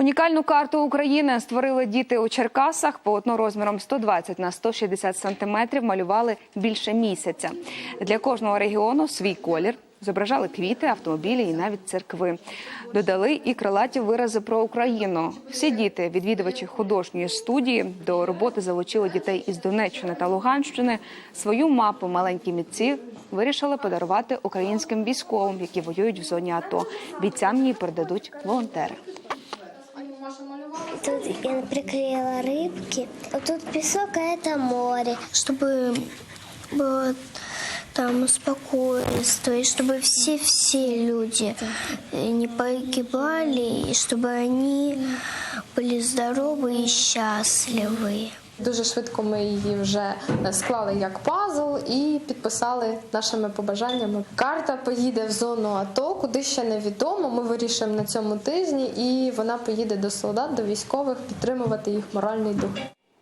Унікальну карту України створили діти у Черкасах. Полотно розміром 120 на 160 сантиметрів малювали більше місяця. Для кожного регіону свій колір. Зображали квіти, автомобілі і навіть церкви. Додали і крилаті вирази про Україну. Всі діти, відвідувачі художньої студії, до роботи залучили дітей із Донеччини та Луганщини. Свою мапу маленькі митці вирішили подарувати українським військовим, які воюють в зоні АТО. Бійцям її передадуть волонтери. Тут я приклеила рыбки. А тут песок, а это море. Чтобы было там спокойствие, и чтобы все-все люди не погибали, и чтобы они были здоровы и счастливы. Дуже швидко ми її вже склали як пазл і підписали нашими побажаннями. Карта поїде в зону АТО, куди ще невідомо. Ми вирішуємо на цьому тижні, і вона поїде до солдат, до військових, підтримувати їх моральний дух.